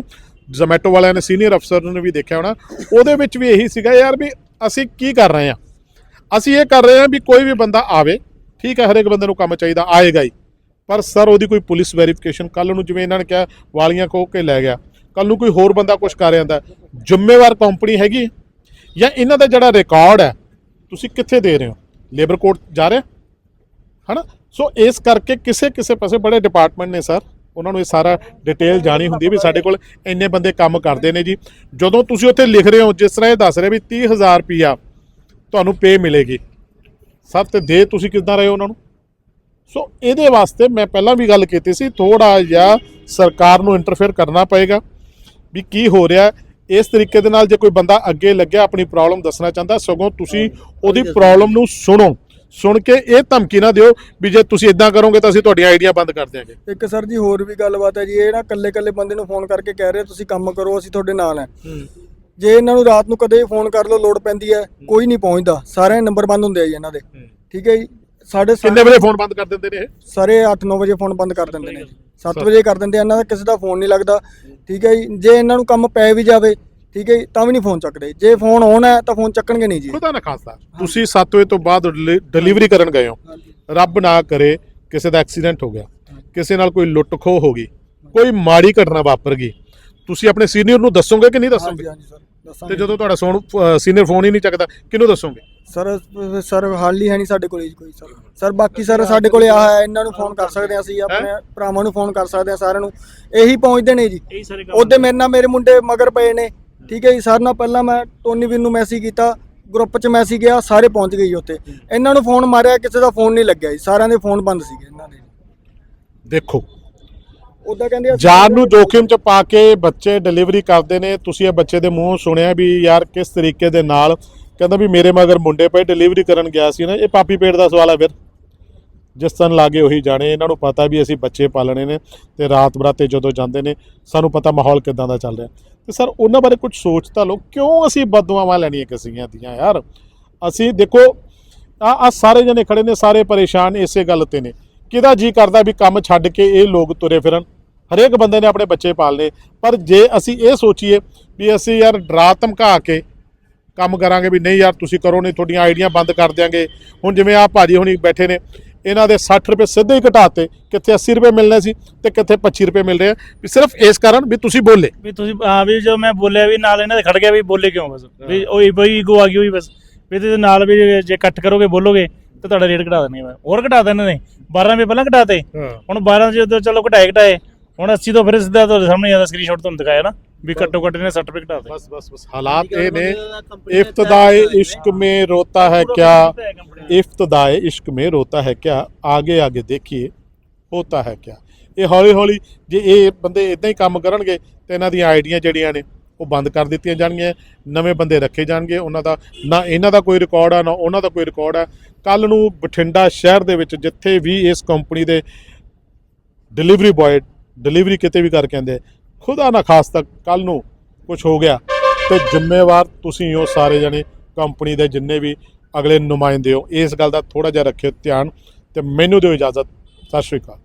ਜ਼ੋਮੈਟੋ ਵਾਲਿਆਂ ਨੇ ਸੀਨੀਅਰ ਅਫਸਰ ਨੂੰ ਵੀ ਦੇਖਿਆ ਹੋਣਾ, ਉਹਦੇ ਵਿੱਚ ਵੀ ਇਹੀ ਸੀਗਾ ਯਾਰ ਵੀ ਅਸੀਂ ਕੀ ਕਰ ਰਹੇ ਹਾਂ? ਅਸੀਂ ਇਹ ਕਰ ਰਹੇ ਹਾਂ ਵੀ ਕੋਈ ਵੀ ਬੰਦਾ ਆਵੇ, ਠੀਕ ਹੈ, ਹਰੇਕ ਬੰਦੇ ਨੂੰ ਕੰਮ ਚਾਹੀਦਾ, ਆਏਗਾ ਹੀ। ਪਰ ਸਰ, ਉਹਦੀ ਕੋਈ ਪੁਲਿਸ ਵੈਰੀਫਿਕੇਸ਼ਨ ਕੱਲ ਨੂੰ ਜਿਵੇਂ ਇਹਨਾਂ ਨੇ ਕਿਹਾ, ਵਾਲੀਆਂ ਖੋ ਕੇ ਲੈ ਗਿਆ। ਕੱਲ ਨੂੰ ਕੋਈ ਹੋਰ ਬੰਦਾ ਕੁਝ ਕਰ ਜਾਂਦਾ ਜ਼ਿੰਮੇਵਾਰ ਕੰਪਨੀ ਹੈਗੀ ਜਾਂ ਇਹਨਾਂ ਦਾ ਜਿਹੜਾ ਰਿਕਾਰਡ ਹੈ, ਤੁਸੀਂ ਕਿੱਥੇ ਦੇ ਰਹੇ ਹੋ? ਲੇਬਰ ਕੋਰਟ ਜਾ ਰਿਹਾ ਹਨਾ? ਸੋ ਇਸ ਕਰਕੇ ਕਿਸੇ ਕਿਸੇ ਪਾਸੇ ਬੜੇ ਡਿਪਾਰਟਮੈਂਟ ਨੇ ਸਰ ਉਹਨਾਂ ਨੂੰ ਇਹ ਸਾਰਾ ਡਿਟੇਲ ਜਾਣੀ ਹੁੰਦੀ ਵੀ ਸਾਡੇ ਕੋਲ ਇੰਨੇ ਬੰਦੇ ਕੰਮ ਕਰਦੇ ਨੇ ਜੀ। ਜਦੋਂ ਤੁਸੀਂ ਉੱਥੇ ਲਿਖ ਰਹੇ ਹੋ ਜਿਸ ਤਰ੍ਹਾਂ ਇਹ ਦੱਸ ਰਹੇ ਵੀ 30000 ਰੁਪਿਆ ਤੁਹਾਨੂੰ ਪੇ ਮਿਲੇਗੀ। ਸਰ ਤੇ ਦੇ ਤੁਸੀਂ ਕਿੱਦਾਂ ਰਹੇ ਉਹਨਾਂ ਨੂੰ? ਸੋ ਇਹਦੇ ਵਾਸਤੇ ਮੈਂ ਪਹਿਲਾਂ ਵੀ ਗੱਲ ਕੀਤੀ ਸੀ ਥੋੜਾ ਜਿਹਾ ਸਰਕਾਰ ਨੂੰ ਇੰਟਰਫੇਅਰ ਕਰਨਾ ਪਏਗਾ ਵੀ ਕੀ ਹੋ ਰਿਹਾ। ਇਸ ਤਰੀਕੇ ਦੇ ਨਾਲ ਜੇ ਕੋਈ ਬੰਦਾ ਅੱਗੇ ਲੱਗਿਆ ਆਪਣੀ ਪ੍ਰੋਬਲਮ ਦੱਸਣਾ ਚਾਹੁੰਦਾ ਸਗੋਂ ਤੁਸੀਂ ਉਹਦੀ ਪ੍ਰੋਬਲਮ ਨੂੰ ਸੁਣੋ। ਸੁਣ ਕੇ ਇਹ ਧਮਕੀ ਨਾ ਦਿਓ ਵੀ ਜੇ ਤੁਸੀਂ ਇਦਾਂ ਕਰੋਗੇ ਤਾਂ ਅਸੀਂ ਤੁਹਾਡੀਆਂ ਆਈਡੀਆਂ ਬੰਦ ਕਰ ਦਿਆਂਗੇ। ਇੱਕ ਸਰ ਜੀ ਹੋਰ ਵੀ ਗੱਲਬਾਤ ਹੈ ਜੀ ਇਹ ਨਾ ਕੱਲੇ ਕੱਲੇ ਬੰਦੇ ਨੂੰ ਫੋਨ ਕਰਕੇ ਕਹਿ ਰਹੇ ਤੁਸੀਂ ਕੰਮ ਕਰੋ ਅਸੀਂ ਤੁਹਾਡੇ ਨਾਲ ਹੈ। ਜੇ ਇਹਨਾਂ ਨੂੰ ਰਾਤ ਨੂੰ ਕਦੇ ਫੋਨ ਕਰ ਲਓ ਲੋੜ ਪੈਂਦੀ ਹੈ ਕੋਈ ਨਹੀਂ ਪਹੁੰਚਦਾ। ਸਾਰਿਆਂ ਦੇ ਨੰਬਰ ਬੰਦ ਹੁੰਦੇ ਆ ਜੀ ਇਹਨਾਂ ਦੇ। ਠੀਕ ਹੈ ਜੀ? ਸਾਡੇ ਕਿੰਨੇ ਵਜੇ ਫੋਨ ਬੰਦ ਕਰ ਦਿੰਦੇ ਨੇ ਇਹ? ਸਾਰੇ 8-9 ਵਜੇ ਫੋਨ ਬੰਦ ਕਰ ਦਿੰਦੇ ਨੇ ਜੀ। 7 ਵਜੇ ਕਰ ਦਿੰਦੇ ਆ ਇਹਨਾਂ ਦਾ ਕਿਸੇ ਦਾ ਫੋਨ ਨਹੀਂ ਲੱਗਦਾ। ਠੀਕ ਹੈ ਜੀ? ਜੇ ਇਹਨਾਂ ਨੂੰ ਕੰਮ ਪੈ ਵੀ ਜਾਵੇ ਠੀਕ ਹੈ ਜੀ ਤਾਂ ਵੀ ਨਹੀਂ ਫੋਨ ਚੱਕਦੇ। ਜੇ ਫੋਨ ਆਨ ਹੈ ਤਾਂ ਫੋਨ ਚੱਕਣਗੇ ਨਹੀਂ ਜੀ। ਖੁਦਾ ਨਾ ਖਾਸਾ ਤੁਸੀਂ 7 ਵਜੇ ਤੋਂ ਬਾਅਦ ਡਿਲੀਵਰੀ ਕਰਨ ਗਏ ਹੋ। ਰੱਬ ਨਾ ਕਰੇ ਕਿਸੇ ਦਾ ਐਕਸੀਡੈਂਟ ਹੋ ਗਿਆ। ਕਿਸੇ ਨਾਲ ਕੋਈ ਲੁੱਟ ਖੋਹ ਹੋ ਗਈ। ਕੋਈ ਮਾੜੀ ਘਟਨਾ ਵਾਪਰ ਗਈ। ਤੁਸੀਂ ਆਪਣੇ ਸੀਨੀਅਰ ਨੂੰ ਦੱਸੋਗੇ ਕਿ ਨਹੀਂ ਦੱਸੋਗੇ? ਹਾਂਜੀ ਸਰ ਤੇ ਦੱਸਾਂਗੇ। ਜਦੋਂ ਤੁਹਾਡਾ ਸੋਨ ਸੀਨੀਅਰ ਫੋਨ ਹੀ ਨਹੀਂ ਚੱਕਦਾ ਕਿਹਨੂੰ ਦੱਸੋਗੇ? ਸਰ ਸਰ ਹਾਲ ਹੀ ਹੈ ਨਹੀਂ ਸਾਡੇ ਕੋਲੇ ਜੀ ਕੋਈ ਸਰ ਸਰ ਬਾਕੀ ਸਰ ਸਾਡੇ ਕੋਲੇ ਆ ਹੈ ਇਹਨਾਂ ਨੂੰ ਫੋਨ ਕਰ ਸਕਦੇ ਹਾਂ ਅਸੀਂ ਆਪਣੇ ਭਰਾਵਾਂ ਨੂੰ ਫੋਨ ਕਰ ਸਕਦੇ ਹਾਂ ਸਾਰਿਆਂ ਨੂੰ। ਇਹੀ ਪਹੁੰਚਦੇ ਨੇ ਜੀ। ਉਹਦੇ ਮੇਰੇ ਨਾਲ ਮੇਰੇ ਮੁੰਡੇ ਮਗਰ ਪਏ ਨੇ। ਠੀਕ ਹੈ ਜੀ ਸਰ ਨਾਲ ਪਹਿਲਾਂ ਮੈਂ ਟੋਨੀ ਵੀਰ ਨੂੰ ਮੈਸੇਜ ਕੀਤਾ ਗਰੁੱਪ 'ਚ ਮੈਸੇਜ ਗਿਆ ਸਾਰੇ ਪਹੁੰਚ ਗਏ ਜੀ ਉੱਥੇ। ਇਹਨਾਂ ਨੂੰ ਫੋਨ ਮਾਰਿਆ ਕਿਸੇ ਦਾ ਫੋਨ ਨਹੀਂ ਲੱਗਿਆ ਜੀ ਸਾਰਿਆਂ ਦੇ ਫੋਨ ਬੰਦ ਸੀਗੇ ਇਹਨਾਂ ਦੇ। ਦੇਖੋ। ਉਦਾਂ ਕਹਿੰਦੇ ਅਸੀਂ- ਜਾਨ ਨੂੰ ਜੋਖਿਮ ਚ ਪਾ ਕੇ ਬੱਚੇ ਡਿਲੀਵਰੀ ਕਰਦੇ ਨੇ ਤੁਸੀਂ ਇਹ ਬੱਚੇ ਦੇ ਮੂੰਹੋਂ ਸੁਣਿਆ ਵੀ ਯਾਰ ਕਿਸ ਤਰੀਕੇ ਦੇ ਨਾਲ ਕਹਿੰਦਾ ਵੀ ਮੇਰੇ ਮਗਰ ਮੁੰਡੇ ਪਏ ਡਿਲੀਵਰੀ ਕਰਨ ਗਿਆ ਸੀ ਨਾ ਇਹ ਪਾਪੀ ਪੇਟ ਦਾ ਸਵਾਲ ਹੈ ਫਿਰ। ਜਿਸ ਤਨ ਲਾਗੇ ਉਹੀ ਜਾਣੇ ਇਹਨਾਂ ਨੂੰ ਪਤਾ ਵੀ ਅਸੀਂ ਬੱਚੇ ਪਾਲਣੇ ਨੇ ਤੇ ਰਾਤ ਬਰਾਤੇ ਜਦੋਂ ਜਾਂਦੇ ਨੇ ਸਾਨੂੰ ਪਤਾ ਮਾਹੌਲ ਕਿਦਾਂ ਦਾ ਚੱਲ ਰਿਹਾ। ਤੇ ਸਰ, ਉਹਨਾਂ ਬਾਰੇ ਕੁਝ ਸੋਚ ਤਾਂ ਲਓ। ਕਿਉਂ ਅਸੀਂ ਬਦਦੁਆਵਾਂ ਲੈਣੀਆਂ ਕਿਸੀਆਂ ਦੀਆਂ ਯਾਰ? ਅਸੀਂ ਦੇਖੋ, ਆ ਆ ਸਾਰੇ ਜਣੇ ਖੜੇ ਨੇ, ਸਾਰੇ ਪਰੇਸ਼ਾਨ ਇਸੇ ਗੱਲ ਤੇ ਨੇ। ਕਿਹਦਾ ਜੀ ਕਰਦਾ ਵੀ ਕੰਮ ਛੱਡ ਕੇ ਇਹ ਲੋਕ ਤੁਰੇ ਫਿਰਨ? ਹਰੇਕ ਬੰਦੇ ਨੇ ਆਪਣੇ ਬੱਚੇ ਪਾਲਨੇ। ਪਰ ਜੇ ਅਸੀਂ ਇਹ ਸੋਚੀਏ ਵੀ ਅਸੀਂ ਯਾਰ ਡਰਾ ਧਮਕਾ ਕੇ ਕੰਮ ਕਰਾਂਗੇ ਵੀ ਨਹੀਂ ਯਾਰ, ਤੁਸੀਂ ਕਰੋ ਨਹੀਂ, ਤੁਹਾਡੀਆਂ ਆਈਡੀਆਂ ਬੰਦ ਕਰ ਦਿਆਂਗੇ। ਹੁਣ ਜਿਵੇਂ ਆ ਭਾਜੀ ਹੁਣੀ ਬੈਠੇ ਨੇ ਇਹਨਾਂ ਦੇ 60 ਰੁਪਏ ਸਿੱਧੇ ਹੀ ਘਟਾਤੇ ਕਿੱਥੇ 80 ਰੁਪਏ ਮਿਲਣੇ ਸੀ ਤੇ ਕਿੱਥੇ 25 ਰੁਪਏ ਮਿਲ ਰਹੇ ਆ। ਵੀ ਸਿਰਫ ਇਸ ਕਾਰਨ ਵੀ ਤੁਸੀਂ ਬੋਲੇ। ਵੀ ਤੁਸੀਂ ਹਾਂ ਵੀ ਜੋ ਮੈਂ ਬੋਲਿਆ ਵੀ ਨਾਲ ਇਹਨਾਂ ਦੇ ਖੜ ਗਿਆ ਵੀ ਬੋਲੇ ਕਿਉਂ ਬਸ? ਵੀ ਉਹ ਬਈ ਈਗੋ ਆ ਗਈ ਹੋਈ ਬਸ। ਵੀ ਇਹਦੇ ਨਾਲ ਵੀ ਜੇ ਇਕੱਠ ਕਰੋਗੇ ਬੋਲੋਗੇ ਤਾਂ ਤੁਹਾਡਾ ਰੇਟ ਘਟਾ ਦੇਣਗੇ ਹੋਰ ਘਟਾ ਦੇਣੇ ਨੇ। 12 ਰੁਪਏ ਪਹਿਲਾਂ ਘਟਾਤੇ। ਹੁਣ 12 ਜਦੋਂ ਚਲੋ ਘਟਾਏ ਘਟਾਏ। ਹੁਣ 80 ਤੋਂ ਫਿਰ ਸਿੱਧਾ ਤੁਹਾਡੇ ਸਾਹਮਣੇ ਆਦਾ ਸਕਰੀਨਸ਼ਾਟ ਤੁਹਾਨੂੰ ਦਿਖਾਇਆ ਨਾ। ਵੀ ਘੱਟੋ ਘੱਟ ਨੇ 60 ਰੁਪਏ ਘਟਾ ਦੇ ਬਸ ਬਸ ਬਸ। ਹਾਲਾਤ ਇਹ ਨੇ ਇਫਤਦਾਏ ਇਸ਼ਕ ਮੇ ਰੋਤਾ ਹੈ ਕਿਆ? ਇਫਤਦਾਏ ਇਸ਼ਕ ਮੇ ਰੋਤਾ ਹੈ ਕਿਆ? ਆਗੇ ਆਗੇ ਦੇਖੀਏ ਹੋਤਾ ਹੈ ਕਿਆ? ਇਹ ਹੌਲੀ ਹੌਲੀ ਜੇ ਇਹ ਬੰਦੇ ਇਦਾਂ ਹੀ ਕੰਮ ਕਰਨਗੇ ਤੇ ਇਹਨਾਂ ਦੀਆਂ ਆਈਡੀਆਂ ਜਿਹੜੀਆਂ ਨੇ ਉਹ ਬੰਦ ਕਰ ਦਿੱਤੀਆਂ ਜਾਣਗੀਆਂ ਨਵੇਂ ਬੰਦੇ ਰੱਖੇ ਜਾਣਗੇ। ਉਹਨਾਂ ਦਾ ਨਾ ਇਹਨਾਂ ਦਾ ਕੋਈ ਰਿਕਾਰਡ ਆ ਨਾ ਉਹਨਾਂ ਦਾ ਕੋਈ ਰਿਕਾਰਡ ਆ। ਕੱਲ ਨੂੰ ਬਠਿੰਡਾ ਸ਼ਹਿਰ ਦੇ ਵਿੱਚ ਜਿੱਥੇ ਵੀ ਇਸ ਕੰਪਨੀ ਦੇ ਡਿਲੀਵਰੀ ਬॉय ਡਿਲੀਵਰੀ ਕਿਤੇ ਵੀ ਕਰਕੇ ਕਹਿੰਦੇ ਖੁਦਾ ਨਾ ਖਾਸਤਾ ਕੱਲ ਨੂੰ ਕੁਝ ਹੋ ਗਿਆ। ਤੇ ਜ਼ਿੰਮੇਵਾਰ ਤੁਸੀਂ ਹੋ ਸਾਰੇ ਜਣੇ, ਕੰਪਨੀ ਦੇ ਜਿੰਨੇ ਵੀ ਅਗਲੇ ਨੁਮਾਇੰਦੇ ਹੋ। ਇਸ ਗੱਲ ਦਾ ਥੋੜਾ ਜਿਹਾ ਰੱਖਿਓ ਧਿਆਨ ਤੇ ਮੈਨੂੰ ਦਿਓ ਇਜਾਜ਼ਤ। ਸਤਿ ਸ਼੍ਰੀ ਅਕਾਲ।